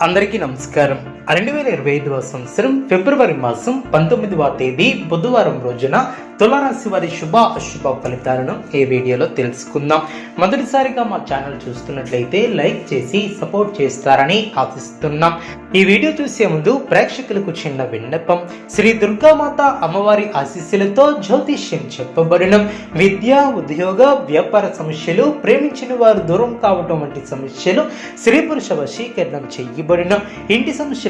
అందరికీ నమస్కారం. రెండు వేల ఇరవై ఐదవ సంవత్సరం ఫిబ్రవరి మాసం పంతొమ్మిదవ తేదీ బుధవారం రోజున తులారాశి వారి శుభ అశుభ ఫలితాలను ఈ వీడియోలో తెలుసుకుందాం. మొదటిసారిగా మా ఛానల్ చూస్తున్నట్లయితే లైక్ చేసి సపోర్ట్ చేస్తారని ఆశిస్తున్నాం. ఈ వీడియో చూసే ముందు ప్రేక్షకులకు చిన్న విన్నపం. శ్రీ దుర్గామాత అమ్మవారి ఆశీస్సులతో జ్యోతిష్యం చెప్పబడిన. విద్య ఉద్యోగ వ్యాపార సమస్యలు ప్రేమించిన వారు దూరం కావటం వంటి సమస్యలు స్త్రీ పురుష వశీకరణం చేయబడిన. ఇంటి సమస్యలు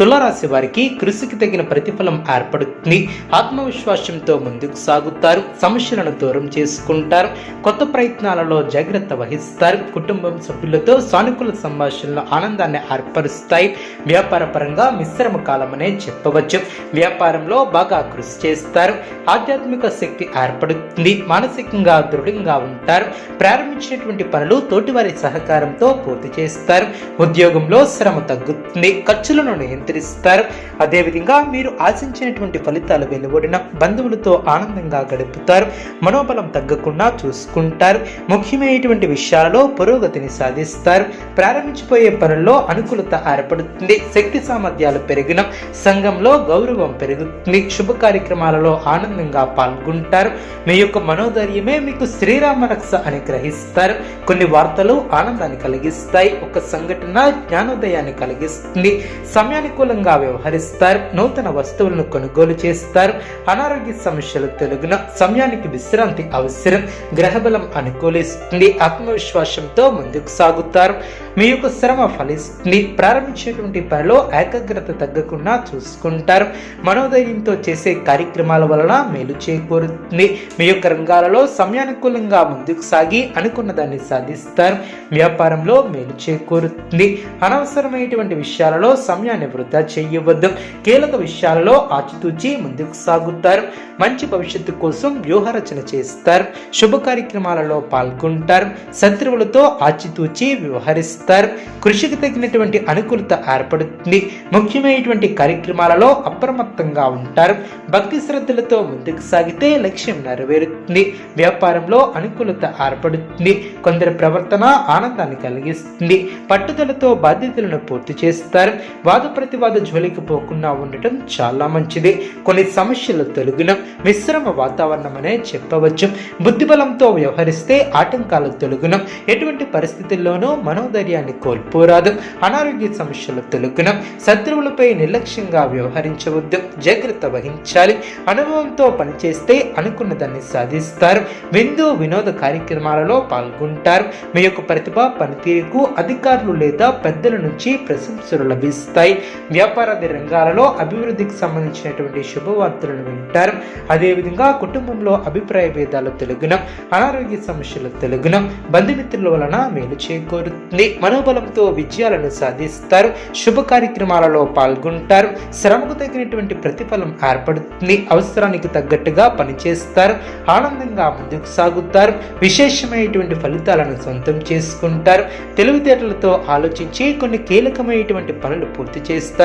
తులరాశి వారికి కృషికి తగిన ప్రతిఫలం ఏర్పడుతుంది. ఆత్మవిశ్వాసంతో ముందుకు సాగుతారు. సమస్యలను దూరం చేసుకుంటారు. కొత్త ప్రయత్నాలలో జాగ్రత్త వహిస్తారు. కుటుంబం సభ్యులతో సానుకూల సంభాషణలు ఆనందాన్ని ఏర్పరుస్తాయి. వ్యాపార పరంగా మిశ్రమ కాలమనే చెప్పవచ్చు. వ్యాపారంలో బాగా కృషి చేస్తారు. ఆధ్యాత్మిక శక్తి ఏర్పడుతుంది. మానసికంగా దృఢంగా ఉంటారు. ప్రారంభించినటువంటి పనులు తోటివారి సహకారంతో పూర్తి చేస్తారు. ఉద్యోగంలో శ్రమ తగ్గుతుంది. ఖర్చులను నియంత్రిస్తారు అదేవిధంగా మీరు ఆశించినటువంటి ఫలితాలు వెలువడిన బంధువులతో ఆనందంగా గడుపుతారు. మనోబలం తగ్గకుండా చూసుకుంటారు. ముఖ్యమైనటువంటి విషయాలలో పురోగతిని సాధిస్తారు. ప్రారంభించిపోయే పనుల్లో అనుకూలత ఏర్పడుతుంది. శక్తి సామర్థ్యాలు పెరిగిన సంఘంలో గౌరవం పెరుగుతుంది. శుభ కార్యక్రమాలలో ఆనందంగా పాల్గొంటారు. మీ యొక్క మనోధైర్యమే మీకు శ్రీరామ రక్ష అని గ్రహిస్తారు. కొన్ని వార్తలు ఆనందాన్ని కలిగిస్తాయి. ఒక సంఘటన జ్ఞానోదయాన్ని కలిగిస్తుంది. సమయానికి అనుకూలంగా వ్యవహరిస్తారు. నూతన వస్తువులను కొనుగోలు చేస్తారు. అనారోగ్య సమస్యలు తొలగిన సమయానికి విశ్రాంతి అవసరం. గ్రహబలం అనుకూలిస్తుంది. ఆత్మవిశ్వాసంతో ముందుకు సాగుతారు. మీ యొక్క శ్రమ ఫలిస్తుంది. ప్రారంభించేటువంటి పనిలో ఏకాగ్రత తగ్గకుండా చూసుకుంటారు. మనోధైర్యంతో చేసే కార్యక్రమాల వలన మేలు చేకూరుతుంది. మీ యొక్క రంగాలలో సమయానుకూలంగా ముందుకు సాగి అనుకున్న దాన్ని సాధిస్తారు. వ్యాపారంలో మేలు చేకూరుతుంది. అనవసరమైనటువంటి విషయాలలో సమయాన్ని వృద్ధి వృధా చేయవద్దు. కీలక విషయాలలో ఆచితూచి ముందుకు సాగుతారు. మంచి భవిష్యత్తు కోసం వ్యూహరచన చేస్తారు. శుభ కార్యక్రమాలలో పాల్గొంటారు. శత్రువులతో ఆచితూచి వ్యవహరిస్తారు. కృషికి తగినటువంటి అనుకూలత ఏర్పడుతుంది. ముఖ్యమైనటువంటి కార్యక్రమాలలో అప్రమత్తంగా ఉంటారు. భక్తి శ్రద్ధలతో ముందుకు సాగితే లక్ష్యం నెరవేరుతుంది. వ్యాపారంలో అనుకూలత ఏర్పడుతుంది. కొందరి ప్రవర్తన ఆనందాన్ని కలిగిస్తుంది. పట్టుదలతో బాధ్యతలను పూర్తి చేస్తారు. వాద ప్రతివాద జోలికి పోకుండా ఉండటం చాలా మంచిది. కొన్ని సమస్యలు తొలగిన మిశ్రమ వాతావరణం అనే చెప్పవచ్చు. బుద్ధిబలంతో వ్యవహరిస్తే ఆటంకాలు తొలగిన ఎటువంటి పరిస్థితుల్లోనూ మనోధైర్యాన్ని కోల్పోరాదు. అనారోగ్య సమస్యలు తొలగిన శత్రువులపై నిర్లక్ష్యంగా వ్యవహరించవద్దు. జాగ్రత్త వహించాలి. అనుభవంతో పనిచేస్తే అనుకున్న దాన్ని సాధిస్తారు. విందు వినోద కార్యక్రమాలలో పాల్గొంటారు. మీ యొక్క ప్రతిభ పనితీరుకు అధికారులు లేదా పెద్దల నుంచి ప్రశంసలు లభిస్తాయి. వ్యాపారాది రంగాలలో అభివృద్ధికి సంబంధించినటువంటి శుభవార్తలను వింటారు. అదేవిధంగా కుటుంబంలో అభిప్రాయ భేదాలు తెలుగున అనారోగ్య సమస్యలు తెలుగున బంధుమిత్రుల వలన మేలు చేకూరుతుంది. మనోబలంతో విజయాలను సాధిస్తారు. శుభ కార్యక్రమాలలో పాల్గొంటారు. శ్రమకు తగినటువంటి ప్రతిఫలం ఏర్పడుతుంది. అవసరానికి తగ్గట్టుగా పనిచేస్తారు. ఆనందంగా ముందుకు సాగుతారు. విశేషమైనటువంటి ఫలితాలను సొంతం చేసుకుంటారు. తెలివితేటలతో ఆలోచించి కొన్ని కీలకమైనటువంటి పనులు పూర్తి చేస్తారు.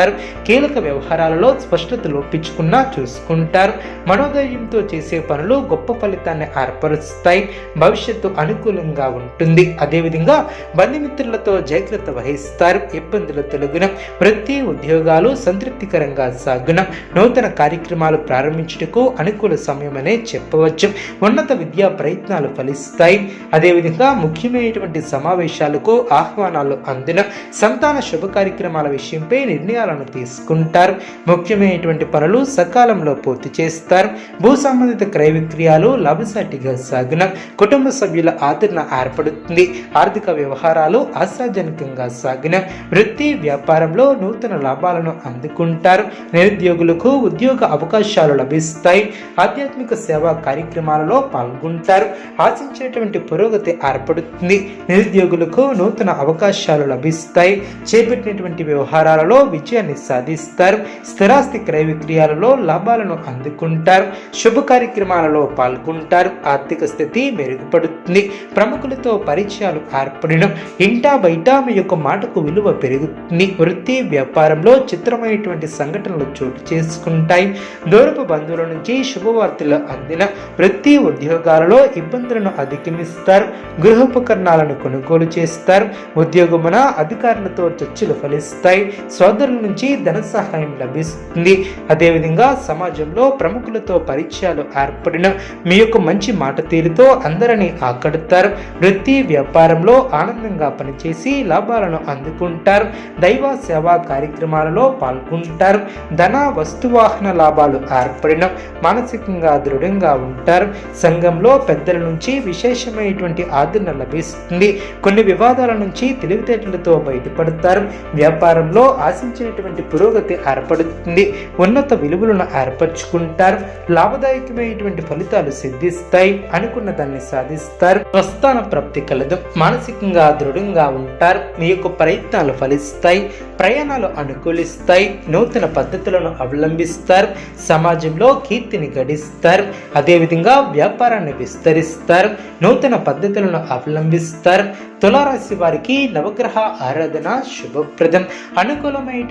కీలక వ్యవహారాలలో స్పష్టత లోపించుకున్నా చూసుకుంటారు. మనోధైర్యంతో చేసే పనులు గొప్ప ఫలితాన్ని ఏర్పరుస్తాయి. భవిష్యత్తు అనుకూలంగా ఉంటుంది. అదేవిధంగా బంధుమిత్రులతో జాగ్రత్త వహిస్తారు. ఇబ్బందులు తొలగిన వృత్తి ఉద్యోగాలు సంతృప్తికరంగా సాగున నూతన కార్యక్రమాలు ప్రారంభించుటకు అనుకూల సమయమనే చెప్పవచ్చు. ఉన్నత విద్యా ప్రయత్నాలు ఫలిస్తాయి. అదేవిధంగా ముఖ్యమైనటువంటి సమావేశాలకు ఆహ్వానాలు అందిన సంతాన శుభ కార్యక్రమాల విషయంపై నిర్ణయాలను తీసుకుంటారు. ముఖ్యమైనటువంటి పనులు సకాలంలో పూర్తి చేస్తారు. భూ సంబంధిత క్రయ విక్రయాలు లాభసాటిగా సాగున కుటుంబ సభ్యుల ఆదరణ ఏర్పడుతుంది. ఆర్థిక వ్యవహారాలు ఆశాజనకంగా సాగిన వృత్తి వ్యాపారంలో నూతన లాభాలను అందుకుంటారు. నిరుద్యోగులకు ఉద్యోగ అవకాశాలు లభిస్తాయి. ఆధ్యాత్మిక సేవా కార్యక్రమాలలో పాల్గొంటారు. ఆశించేటువంటి పురోగతి ఏర్పడుతుంది. నిరుద్యోగులకు నూతన అవకాశాలు లభిస్తాయి. చేపట్టినటువంటి వ్యవహారాలలో విజయ విజయాన్ని సాధిస్తారు. స్థిరాస్తి క్రయ విక్రయాలలో లాభాలను అందుకుంటారు. శుభ కార్యక్రమాలలో పాల్గొంటారు. ఆర్థిక స్థితి మెరుగుపడుతుంది. ప్రముఖులతో పరిచయాలు ఏర్పడడం ఇంటా బయట మీ యొక్క మాటకు విలువ పెరుగుతుంది. వృత్తి వ్యాపారంలో చిత్రమైనటువంటి సంఘటనలు చోటు చేసుకుంటాయి. దూరపు బంధువుల నుంచి శుభవార్తలు అందిన వృత్తి ఉద్యోగాలలో ఇబ్బందులను అధిగమిస్తారు. గృహోపకరణాలను కొనుగోలు చేస్తారు. ఉద్యోగమున అధికారులతో చర్చలు ఫలిస్తాయి. సోదరుల నుంచి ధన సహాయం లభిస్తుంది. అదేవిధంగా సమాజంలో ప్రముఖులతో పరిచయాలు ఏర్పడిన మీ యొక్క మంచి మాట తీరుతో అందరినీ ఆకడతారు వృత్తి వ్యాపారంలో ఆనందంగా పనిచేసి లాభాలను అందుకుంటారు. దైవ సేవా కార్యక్రమాలలో పాల్గొంటారు. ధన వస్తువాహన లాభాలు ఏర్పడిన మానసికంగా దృఢంగా ఉంటారు. సంఘంలో పెద్దల నుంచి విశేషమైనటువంటి ఆదరణ లభిస్తుంది. కొన్ని వివాదాల నుంచి తెలివితేటలతో బయటపడతారు. వ్యాపారంలో ఆశించిన ఉన్నతమైనటువంటి పురోగతి ఏర్పడుతుంది. ఉన్నత విలువలను ఏర్పరచుకుంటారు. లాభదాయకమైనటువంటి ఫలితాలు సిద్ధిస్తాయి అనుకున్న దాన్ని సాధిస్తారు. ప్రస్థాన ప్రాప్తి కలదు. మానసికంగా దృఢంగా ఉంటారు. మీ యొక్క ప్రయత్నాలు ఫలిస్తాయి. ప్రయాణాలు అనుకూలిస్తాయి. నూతన పద్ధతులను అవలంబిస్తారు. సమాజంలో కీర్తిని గడిస్తారు. అదేవిధంగా వ్యాపారాన్ని విస్తరిస్తారు. నూతన పద్ధతులను అవలంబిస్తారు. తులారాశి వారికి నవగ్రహ ఆరాధన శుభప్రదం. అనుకూలమైన